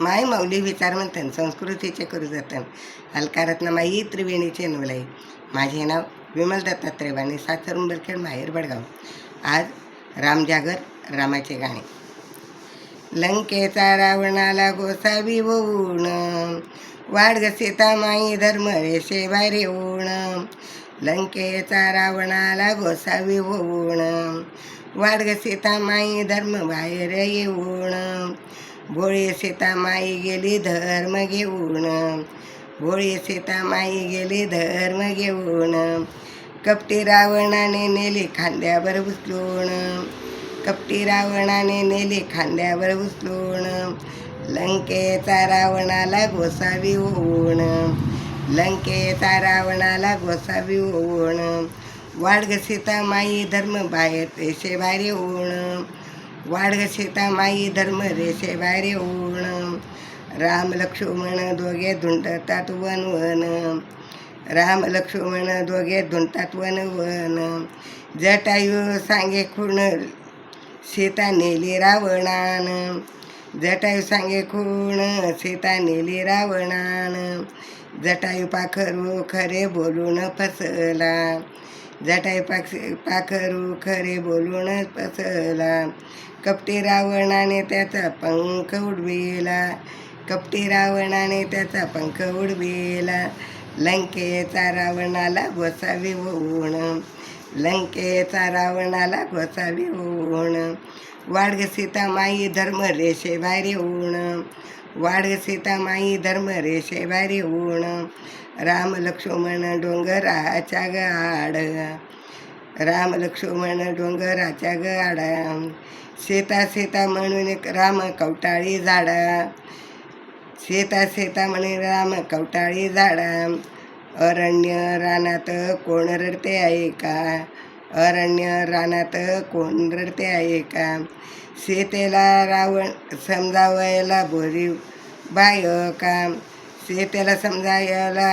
माय माऊली विचार म्हणतात संस्कृतीचे करू जातात अलकारत्न माई त्रिवेणीचे नवलाई. माझे नाव विमल दत्तात्रेवाणी सासर उंबरखेड माहेर बडगाव. आज रामजागर रामाचे गाणे. लंकेचा रावणाला गोसावी ओण वाढ सीता माई धर्म रेषे बाहेर ओण लंकेचा रावणाला गोसावी ओण वाढ सीता माई धर्म बाहेर येऊन भोळी सीतामाई गेली धर्म घेऊन. भोळी सीतामाई गेली धर्म घेऊन. कपटी रावणाने नेली खांद्यावर उचलून. कपटी रावणाने नेली खांद्यावर उचलून. लंकेचा रावणाला गोसावी होऊन. लंकेचा रावणाला गोसावी होऊन. वाडग सीतामाई धर्म बाहेर पैसे भारी होऊन वाडग सीता माई धर्म रेषे बाहेर ओण राम लक्ष्मण दोघे धुंडतात वन वन. राम लक्ष्मण दोघे धुंडतात वन वन. जटायू सांगे खूण सीता नेली रावणान. जटायू सांगे खूण सीता नेली रावणान. जटायू पाखरू खरे बोलून फसला. जटाई पाख पाखरू खरे बोलूनच पसला कपटी रावणाने त्याचा पंख उडविला. कपटी रावणाने त्याचा पंख उडविला. लंकेचा रावणाला गोसावी होऊन लंकेचा रावणाला गोसावी होऊन. वाडग सीता माई धर्म रेषे भारी येऊन वाढ सीतामाई धर्म रेषे बाहेर ऊण राम लक्ष्मण डोंगराच्या गाड. राम लक्ष्मण डोंगराच्या गाडा. सीता सीता म्हणून एक राम कवटाळी झाडा. सीता सीता म्हणे राम कवटाळी झाडा. अरण्य रानात कोण रडते आहे का अरण्य रानात कोण रडते आहे का? सीतेला रावण समजावायला भोरी बाय का? सीतेला समजायला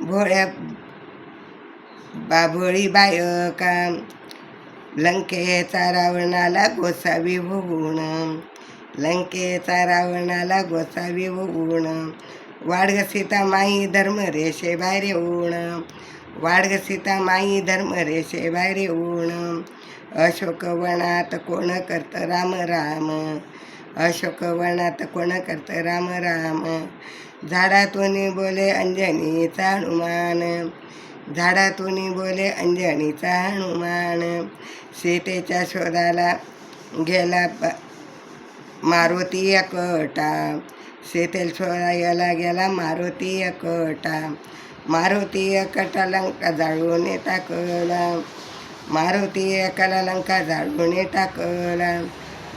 भोळ्या बाभोळी बाय का? लंकेचा रावणाला गोसावी होऊन लंकेचा रावणाला गोसावी होऊन वाडग सीता माई धर्म रेषे बाहेर येऊन वाडग सीता माई धर्म रेषे रे ऊण अशोकवनात कोण करतं राम राम। अशोकवनात कोण करतं राम राम। झाडातून बोले अंजनीचा हनुमान झाडातून बोले अंजनीचा हनुमान सीतेच्या शोधाला गेला प- मारुती एकटा सीतेल शोधायला गेला मारुती एकटा मारुती एकटा लंका जाळून टाकला. मारुती एकाला लंका जाळून टाकला.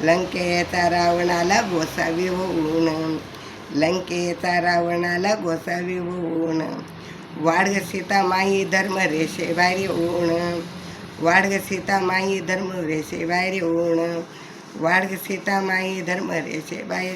लंकेचा रावणाला गोसावी होऊन लंकेचा रावणाला गोसावी होऊन. वाडग सीता माई धर्म रेषे बाहेर येऊन वाडग सीता माई धर्म रेषे बाहेर येऊन वाडग सीता माई धर्म रेषे बाहेर